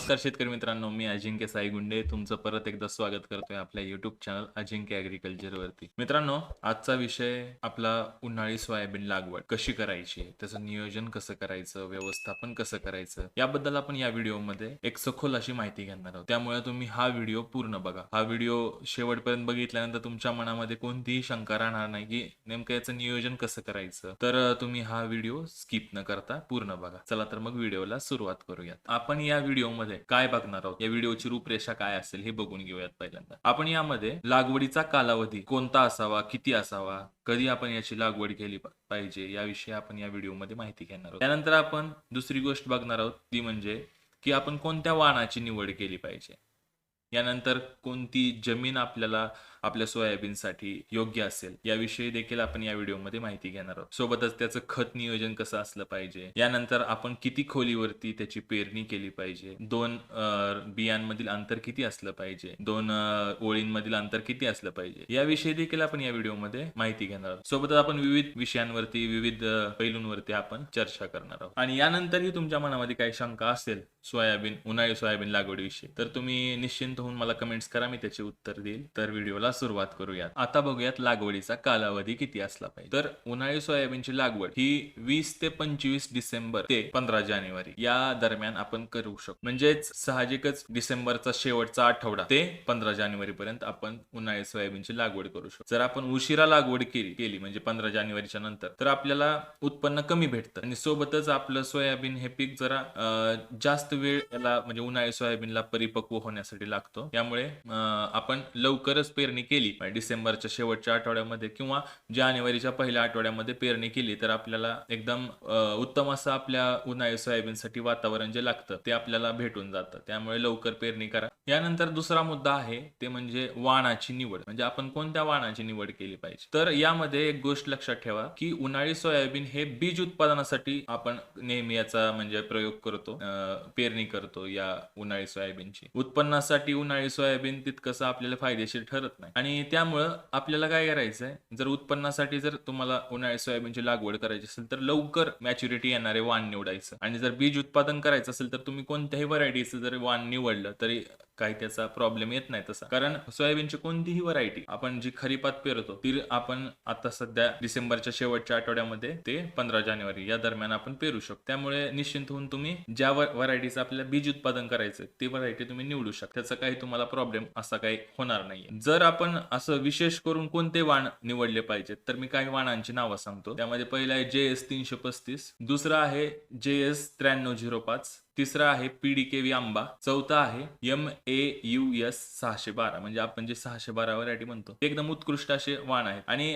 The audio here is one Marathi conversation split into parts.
नमस्कार शेतकरी मित्रांनो मी अजिंक्य साई गुंडे तुमचं परत एकदा स्वागत करतोय आपल्या युट्यूब चॅनल अजिंक्य अॅग्रिकल्चर वरती. मित्रांनो आजचा विषय आपला उन्हाळी सोयाबीन लागवड कशी करायची त्याचं नियोजन कसं करायचं व्यवस्थापन कसं करायचं याबद्दल आपण या व्हिडिओमध्ये एक सखोल अशी माहिती घेणार आहोत. त्यामुळे तुम्ही हा व्हिडिओ पूर्ण बघा. हा व्हिडिओ शेवटपर्यंत बघितल्यानंतर तुमच्या मनामध्ये कोणतीही शंका राहणार नाही की नेमकं याचं नियोजन कसं करायचं तर तुम्ही हा व्हिडिओ स्किप न करता पूर्ण बघा. चला तर मग व्हिडिओला सुरुवात करूयात. आपण या व्हिडिओमध्ये काय बघणार आहोत? या व्हिडिओची रूपरेषा काय असेल हे बघून घेऊयात पहिल्यांदा. आपण यामध्ये लागवडीचा कालावधी कोणता असावा किती असावा कधी आपण याची लागवड केली पाहिजे याविषयी आपण या व्हिडिओमध्ये माहिती घेणार आहोत. त्यानंतर आपण दुसरी गोष्ट बघणार आहोत ती म्हणजे की आपण कोणत्या वाणाची निवड केली पाहिजे? यानंतर कोणती जमीन आपल्याला आपल्या सोयाबीनसाठी योग्य असेल याविषयी देखील आपण या व्हिडिओमध्ये माहिती घेणार आहोत. सोबतच त्याचं खत नियोजन कसं असलं पाहिजे यानंतर आपण किती खोलीवरती त्याची पेरणी केली पाहिजे दोन बियांमधील अंतर किती असलं पाहिजे दोन ओळींमधील अंतर किती असलं पाहिजे याविषयी देखील आपण या व्हिडिओमध्ये माहिती घेणार आहोत. सोबतच आपण विविध विषयांवरती विविध पैलूंवरती आपण चर्चा करणार आहोत. आणि यानंतरही तुमच्या मनामध्ये काही शंका असेल सोयाबीन उन्हाळी सोयाबीन लागवडीविषयी तर तुम्ही निश्चिंत होऊन मला कमेंट्स करा मी त्याचे उत्तर देईल. तर व्हिडिओला सुरुवात करूयात. आता बघूयात लागवडीचा कालावधी किती असला पाहिजे. तर उन्हाळी सोयाबीनची लागवड ही वीस ते पंचवीस डिसेंबर ते पंधरा जानेवारी या दरम्यान आपण करू शकतो. म्हणजेच साहजिकच डिसेंबरचा शेवटचा आठवडा ते पंधरा जानेवारी पर्यंत आपण उन्हाळी सोयाबीनची लागवड करू शकतो. जर आपण उशिरा लागवड केली केली म्हणजे पंधरा जानेवारीच्या नंतर तर आपल्याला उत्पन्न कमी भेटतं. आणि सोबतच आपलं सोयाबीन हे पीक जरा जास्त वेळ याला म्हणजे उन्हाळी सोयाबीनला परिपक्व होण्यासाठी लागतो. त्यामुळे आपण लवकरच पेरणी केली म्हणजे डिसेंबरच्या शेवटच्या आठवड्यामध्ये किंवा जानेवारीच्या पहिल्या आठवड्यामध्ये पेरणी केली तर आपल्याला एकदम उत्तम असं आपल्या उन्हाळी सोयाबीनसाठी वातावरण जे लागतं ते आपल्याला भेटून जातं. त्यामुळे लवकर पेरणी करा. यानंतर दुसरा मुद्दा आहे ते म्हणजे वाणाची निवड. म्हणजे आपण कोणत्या वाणाची निवड केली पाहिजे? तर यामध्ये एक गोष्ट लक्षात ठेवा की उन्हाळी सोयाबीन हे बीज उत्पादनासाठी आपण नेहमी याचा म्हणजे प्रयोग करतो. पेरणी करतो या उन्हाळी सोयाबीनची. उत्पन्नासाठी उन्हाळी सोयाबीन तितकंसं आपल्याला फायदेशीर ठरत नाही. आणि त्यामुळं आपल्याला काय करायचंय? जर उत्पन्नासाठी जर तुम्हाला उन्हाळी सोयाबीनची लागवड करायची असेल तर लवकर मॅच्युरिटी येणारे वाण निवडायचं. आणि जर बीज उत्पादन करायचं असेल तर तुम्ही कोणत्याही व्हरायटीचं जर वाण निवडलं तरी काही त्याचा प्रॉब्लेम येत नाही तसा. कारण सोयाबीनची कोणतीही व्हरायटी आपण जी खरीपात पेरतो ती आपण आता सध्या डिसेंबरच्या शेवटच्या आठवड्यामध्ये ते पंधरा जानेवारी या दरम्यान आपण पेरू शकतो. त्यामुळे निश्चिंत होऊन तुम्ही ज्या व्हरायटीचं आपल्याला बीज उत्पादन करायचं ती व्हरायटी तुम्ही निवडू शकता. त्याचा काही तुम्हाला प्रॉब्लेम असा काही होणार नाहीये. जर आपण असं विशेष करून कोणते वाण निवडले पाहिजेत तर मी काही वाणांची नावं सांगतो. त्यामध्ये पहिलं आहे जे एस तीनशे पस्तीस दुसरं आहे जे एस त्र्याण्णव झिरो पाच तिसरा आहे पीडीकेव्ही आंबा. चौथा आहे एम ए यू एस सहाशे बारा. म्हणजे आपण जे सहाशे बारा व्हरायटी म्हणतो एकदम उत्कृष्ट असे वाण आहेत. आणि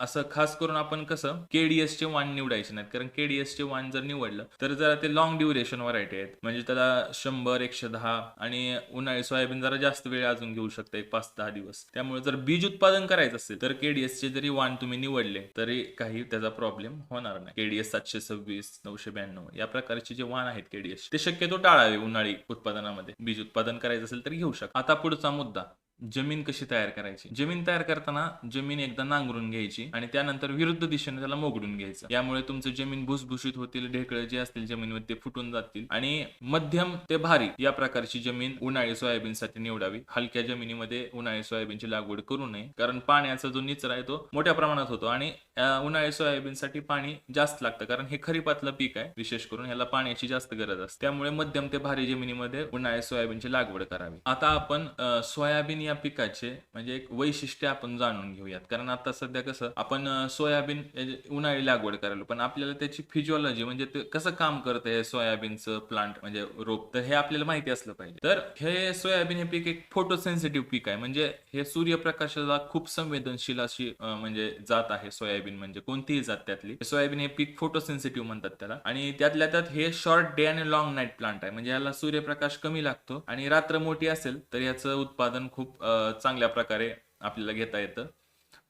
असं खास करून आपण कसं केडीएस चे वाण निवडायचे नाहीत. कारण केडीएस चे वाण जर निवडलं तर जरा ते लॉंग ड्युरेशन व्हरायटी आहेत. म्हणजे त्याला शंभर एकशे दहा आणि उन्हाळी सोयाबीन जरा जास्त वेळ अजून घेऊ शकते एक पाच दहा दिवस. त्यामुळे जर बीज उत्पादन करायचं असेल तर केडीएस चे जरी वाण तुम्ही निवडले तरी काही त्याचा प्रॉब्लेम होणार नाही. केडीएस सातशे सव्वीस नऊशे ब्याण्णव या प्रकारचे जे वाण आहेत केडीएस ते शक्यतो टाळावे उन्हाळी उत्पादनामध्ये. बीज उत्पादन करायचं असेल तर घेऊ शकता. आता पुढचा मुद्दा. जमीन कशी तयार करायची? जमीन तयार करताना जमीन एकदा नांगरून घ्यायची आणि त्यानंतर विरुद्ध दिशेने त्याला मोगडून घ्यायचं. यामुळे तुमचं जमीन भुसभुशीत होतील ढेकळं जे असतील जमिनीमध्ये ते फुटून जातील आणि मध्यम ते भारी या प्रकारची जमीन उन्हाळी सोयाबीनसाठी निवडावी. हलक्या जमिनीमध्ये उन्हाळी सोयाबीनची लागवड करू नये कारण पाण्याचा जो निचरा आहे तो मोठ्या प्रमाणात होतो आणि उन्हाळी सोयाबीनसाठी पाणी जास्त लागतं कारण हे खरीपातलं पीक आहे. विशेष करून ह्याला पाण्याची जास्त गरज असते. त्यामुळे मध्यम ते भारी जमिनीमध्ये उन्हाळी सोयाबीनची लागवड करावी. आता आपण सोयाबीन या पिकाचे म्हणजे एक वैशिष्ट्य आपण जाणून घेऊयात. कारण आता सध्या कसं आपण सोयाबीन उन्हाळी लागवड करायला पण आपल्याला त्याची फिजिओलॉजी म्हणजे ते कसं काम करतं हे सोयाबीनचं प्लांट म्हणजे रोप? तर हे आपल्याला माहिती असलं पाहिजे. तर हे सोयाबीन हे पीक एक फोटो सेन्सिटिव्ह पीक आहे. म्हणजे हे सूर्यप्रकाशाला खूप संवेदनशील अशी म्हणजे जात आहे सोयाबीन म्हणजे कोणतीही जात त्यातली. सोयाबीन हे पीक फोटो सेन्सिटिव्ह म्हणतात त्याला. आणि त्यातल्या त्यात हे शॉर्ट डे आणि लॉंग नाईट प्लांट आहे. म्हणजे याला सूर्यप्रकाश कमी लागतो आणि रात्र मोठी असेल तर याचं उत्पादन खूप चांगल्या प्रकारे आपल्याला घेता येतं.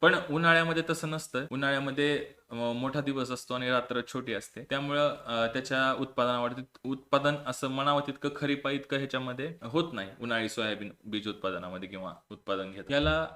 पण उन्हाळ्यामध्ये तसं नसतं. उन्हाळ्यामध्ये मोठा दिवस असतो आणि रात्र छोटी असते. त्यामुळं त्याच्या उत्पादनावरती उत्पादन असं म्हणावं तितकं खरीपा इतकं ह्याच्यामध्ये होत नाही. उन्हाळी सोयाबीन बीज उत्पादनामध्ये किंवा उत्पादन घेत याला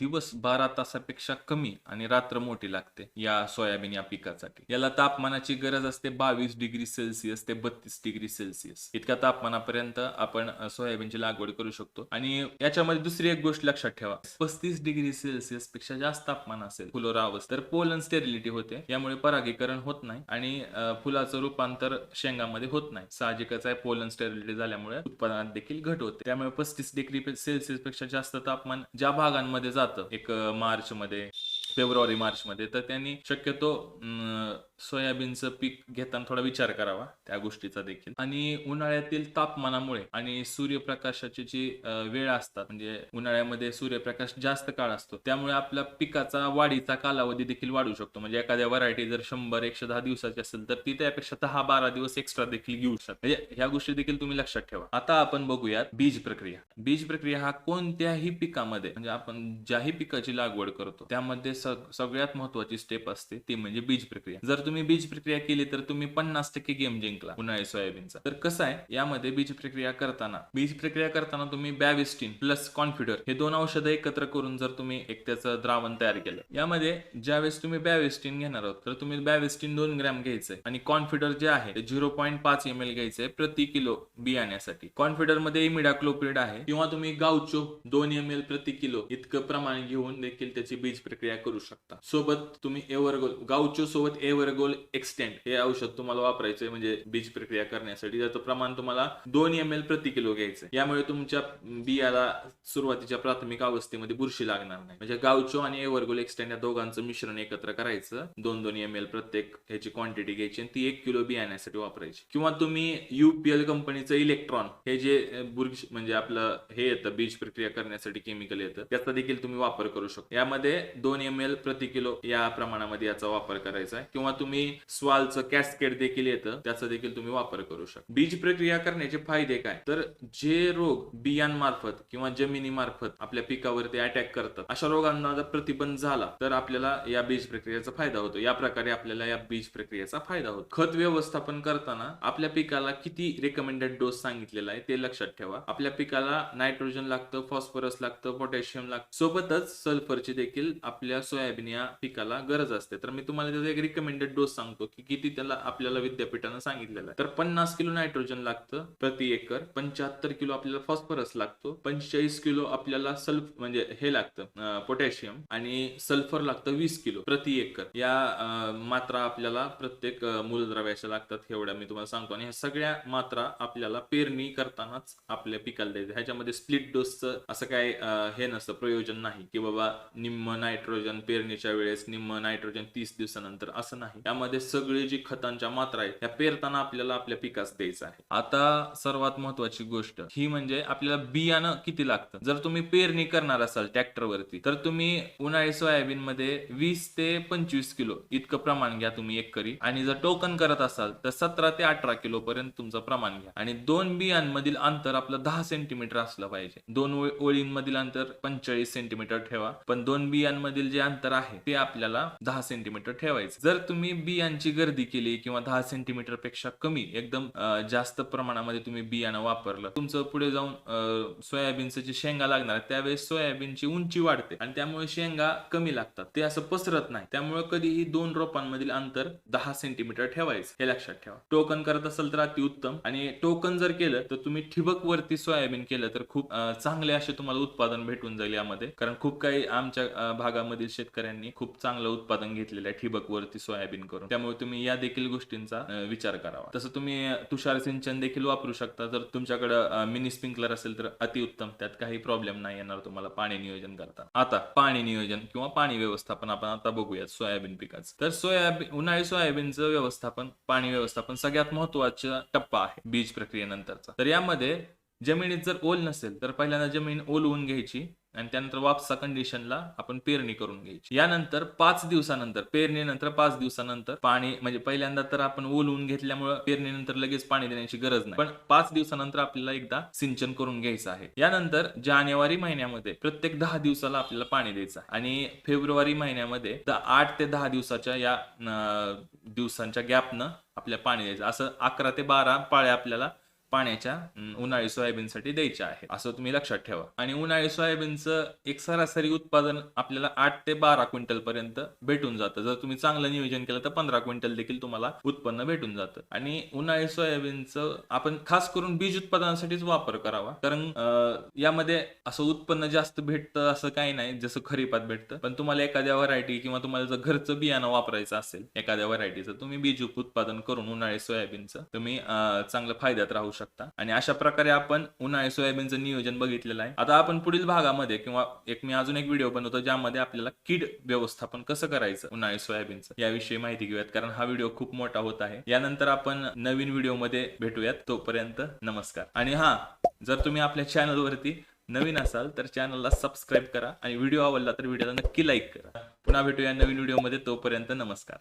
दिवस बारा तासापेक्षा कमी आणि रात्र मोठी लागते या सोयाबीन या पिकासाठी. याला तापमानाची गरज असते बावीस डिग्री सेल्सिअस ते बत्तीस डिग्री सेल्सिअस. इतक्या तापमानापर्यंत आपण सोयाबीनची लागवड करू शकतो. आणि याच्यामध्ये दुसरी एक गोष्ट लक्षात ठेवा. पस्तीस डिग्री सेल्सिअसपेक्षा जास्त तापमान असेल फुलोरावस तर पोलन स्टेरिलिटी होते. यामुळे परागीकरण होत नाही आणि फुलाचं रूपांतर शेंगामध्ये होत नाही. साहजिकच आहे पोलन स्टेरिलिटी झाल्यामुळे उत्पादनात देखील घट होते. त्यामुळे पस्तीस डिग्री सेल्सिअसपेक्षा जास्त तापमान ज्या भागांमध्ये जातं एक मार्च मध्ये फेब्रुवारी मार्च मध्ये तर त्यांनी शक्यतो सोयाबीनचं पीक घेताना थोडा विचार करावा त्या गोष्टीचा देखील. आणि उन्हाळ्यातील तापमानामुळे आणि सूर्यप्रकाशाची जी वेळ असतात म्हणजे उन्हाळ्यामध्ये सूर्यप्रकाश जास्त काळ असतो त्यामुळे आपल्या पिकाचा वाढीचा कालावधी देखील वाढू शकतो. म्हणजे एखाद्या व्हरायटी जर शंभर एकशे दहा दिवसाची असेल तर ती त्यापेक्षा दहा बारा दिवस एक्स्ट्रा देखील घेऊ शकते. म्हणजे ह्या गोष्टी देखील तुम्ही लक्षात ठेवा. आता आपण बघूयात बीज प्रक्रिया. बीज प्रक्रिया हा कोणत्याही पिकामध्ये म्हणजे आपण ज्याही पिकाची लागवड करतो त्यामध्ये सग- सगळ्यात महत्वाची स्टेप असते ती म्हणजे बीज प्रक्रिया. जर तुम्ही बीज प्रक्रिया केली तर तुम्ही पन्नास टक्के गेम जिंकला उन्हाळी सोयाबीनचा. तर कसं आहे यामध्ये बीज प्रक्रिया करताना बीज प्रक्रिया करताना तुम्ही बॅविस्टीन प्लस कॉन्फिडर हे दोन औषधं एकत्र करून जर तुम्ही एक त्याचं द्रावण तयार केलं यामध्ये ज्यावेळेस तुम्ही बॅविस्टीन घेणार आहोत तर तुम्ही बॅविस्टीन दोन ग्रॅम घ्यायचंय आणि कॉन्फिडर जे आहे ते झिरो पॉईंट पाच एम एल घ्यायचंय प्रति किलो बियाण्यासाठी. कॉन्फिडरमध्ये इमिडाक्लोप्रिड आहे किंवा तुम्ही गावचो दोन एम एल प्रति किलो इतकं प्रमाण घेऊन देखील त्याची बीज प्रक्रिया करू शकता. सोबत तुम्ही एव्हरगोल गावचो सोबत गोल एक्सटेंड हे औषध तुम्हाला वापरायचंय म्हणजे बीज प्रक्रिया करण्यासाठी. त्याचं प्रमाण तुम्हाला दोन एम एल प्रति किलो घ्यायचं यामुळे तुमच्या बियाला सुरुवातीच्या प्राथमिक अवस्थेमध्ये बुरशी लागणार नाही. म्हणजे गावचो आणि एव्हरगोल एक्सटेंड या दोघांचं मिश्रण एकत्र करायचं. दोन दोन एम एल प्रत्येक ह्याची क्वांटिटी घ्यायची आणि ती एक किलो बियाण्यासाठी वापरायची. किंवा तुम्ही युपीएल कंपनीचं इलेक्ट्रॉन हे जे बुरश म्हणजे आपलं हे येतं बीज प्रक्रिया करण्यासाठी केमिकल येतं त्याचा देखील तुम्ही वापर करू शकता. यामध्ये दोन एम एल प्रति किलो या प्रमाणामध्ये याचा वापर करायचा आहे. किंवा तुम्ही स्वालचं कॅस्केड देखील येतं त्याचा देखील तुम्ही वापर करू शकता. बीज प्रक्रिया करण्याचे फायदे काय? तर जे रोग बियांमार्फत किंवा जमिनीमार्फत आपल्या पिकावरती अटॅक करतात अशा रोगांना जर प्रतिबंध झाला तर आपल्याला या बीज प्रक्रियेचा फायदा होतो. या प्रकारे आपल्याला या बीज प्रक्रियेचा फायदा होतो. खत व्यवस्थापन करताना आपल्या पिकाला किती रेकमेंडेड डोस सांगितलेला आहे ते लक्षात ठेवा. आपल्या पिकाला नायट्रोजन लागतं फॉस्फरस लागतं पोटॅशियम लागतं. सोबतच सल्फरची देखील आपल्या सोयाबीन या पिकाला गरज असते. तर मी तुम्हाला त्याचा एक रिकमेंडेड डोस सांगतो की किती त्याला आपल्याला विद्यापीठानं सांगितलेलं आहे. तर पन्नास किलो नायट्रोजन लागतं प्रति एकर. पंच्याहत्तर किलो आपल्याला फॉस्फरस लागतो. पंचेचाळीस किलो आपल्याला सल्फ म्हणजे हे लागतं पोटॅशियम आणि सल्फर लागतं वीस किलो प्रति एकर. या मात्रा आपल्याला प्रत्येक मूलद्रव्याच्या लागतात एवढ्या मी तुम्हाला सांगतो. आणि ह्या सगळ्या मात्रा आपल्याला पेरणी करतानाच आपल्या पिकाला द्यायचं. ह्याच्यामध्ये स्प्लिट डोसचं असं काय हे नसतं प्रयोजन नाही. की बाबा निम्म नायट्रोजन पेरणीच्या वेळेस निम्म नायट्रोजन तीस दिवसानंतर असं नाही. त्यामध्ये सगळी जी खतांच्या मात्रा आहेत त्या पेरताना आपल्याला आपल्या पिकास द्यायचं आहे. आता सर्वात महत्वाची गोष्ट ही म्हणजे आपल्याला बियाणं किती लागतं? जर तुम्ही पेरणी करणार असाल ट्रॅक्टरवरती तर तुम्ही उन्हाळी सोयाबीन मध्ये वीस ते पंचवीस किलो इतकं प्रमाण घ्या तुम्ही एक करी आणि जर टोकन करत असाल तर सतरा ते अठरा किलो पर्यंत तुमचं प्रमाण घ्या. आणि दोन बियांमधील अंतर आपलं दहा सेंटीमीटर असलं पाहिजे. दोन ओळींमधील अंतर पंचेचाळीस सेंटीमीटर ठेवा. पण दोन बियांमधील जे अंतर आहे ते आपल्याला दहा सेंटीमीटर ठेवायचं. जर तुम्ही बियांची गर्दी केली किंवा दहा सेंटीमीटरपेक्षा कमी एकदम जास्त प्रमाणामध्ये तुम्ही बियाणं वापरलं. तुमचं पुढे जाऊन सोयाबीनचं जे शेंगा लागणार त्यावेळेस सोयाबीनची उंची वाढते आणि त्यामुळे शेंगा कमी लागतात. ते असं पसरत नाही. त्यामुळे कधीही दोन रोपांमधील अंतर दहा सेंटीमीटर ठेवायचं. हे लक्षात ठेवा. टोकन करत असेल तर अतिउत्तम आणि टोकन जर केलं तर तुम्ही ठिबक वरती सोयाबीन केलं तर खूप चांगले असे तुम्हाला उत्पादन भेटून जाईल यामध्ये. कारण खूप काही आमच्या भागामधील शेतकऱ्यांनी खूप चांगलं उत्पादन घेतलेलं आहे ठिबक वरती सोयाबीन करून. त्यामुळे तुम्ही या देखील गोष्टींचा विचार करावा. तसं तुम्ही तुषार सिंचन देखील वापरू शकता. जर तुमच्याकडे मिनी स्प्रिंकलर असेल तर अतिउत्तम. त्यात काही प्रॉब्लेम नाही येणार तुम्हाला पाणी नियोजन करता. आता पाणी नियोजन किंवा पाणी व्यवस्थापन आपण आता बघूयात सोयाबीन पिकाचं. तर सोयाबीन उन्हाळी सोयाबीनचं व्यवस्थापन पाणी व्यवस्थापन सगळ्यात महत्त्वाचा टप्पा आहे बीज प्रक्रियेनंतरचा. तर यामध्ये जमिनीत जर ओल नसेल तर पहिल्यांदा जमीन ओलवून घ्यायची. आणि त्यानंतर वापसा कंडिशनला आपण पेरणी करून घ्यायची. यानंतर पाच दिवसानंतर पेरणीनंतर पाच दिवसानंतर पाणी म्हणजे पहिल्यांदा तर आपण ओलवून घेतल्यामुळे पेरणीनंतर लगेच पाणी देण्याची गरज नाही. पण पाच दिवसानंतर आपल्याला एकदा सिंचन करून घ्यायचं आहे. यानंतर जानेवारी महिन्यामध्ये प्रत्येक दहा दिवसाला आपल्याला पाणी द्यायचं आणि फेब्रुवारी महिन्यामध्ये आठ ते दहा दिवसाच्या या दिवसांच्या गॅपनं आपल्याला पाणी द्यायचं असं अकरा ते बारा पाळ्या आपल्याला पाण्याच्या उन्हाळी सोयाबीनसाठी द्यायच्या आहे असं तुम्ही लक्षात ठेवा. आणि उन्हाळी सोयाबीनचं एक सरासरी उत्पादन आपल्याला आठ ते बारा क्विंटल पर्यंत भेटून जातं. जर तुम्ही चांगलं नियोजन केलं तर पंधरा क्विंटल देखील तुम्हाला उत्पन्न भेटून जातं. आणि उन्हाळी सोयाबीनचं आपण खास करून बीज उत्पादनासाठीच वापर करावा. कारण यामध्ये असं उत्पन्न जास्त भेटतं असं काही नाही जसं खरीपात भेटतं. पण तुम्हाला एखाद्या व्हरायटी किंवा तुम्हाला जर घरचं बियाणं वापरायचं असेल एखाद्या व्हरायटीचं तुम्ही बीज उत्पादन करून उन्हाळी सोयाबीनचं तुम्ही चांगलं फायद्यात राहू शकता. आणि अशा प्रकारे आपण उन्हाळी सोयाबीनचं नियोजन बघितलेलं आहे. आता आपण पुढील भागामध्ये किंवा एक मी अजून एक व्हिडिओ बनवतो ज्यामध्ये आपल्याला कीड व्यवस्थापन कसं करायचं उन्हाळी सोयाबीनचं याविषयी माहिती घेऊयात. कारण हा व्हिडिओ खूप मोठा होत आहे. यानंतर आपण नवीन व्हिडिओमध्ये भेटूयात. तोपर्यंत नमस्कार. आणि हा जर तुम्ही आपल्या चॅनलवरती नवीन असाल तर चॅनलला सबस्क्राईब करा. आणि व्हिडिओ आवडला तर व्हिडिओला नक्की लाईक करा. पुन्हा भेटूया नवीन व्हिडिओमध्ये तोपर्यंत नमस्कार.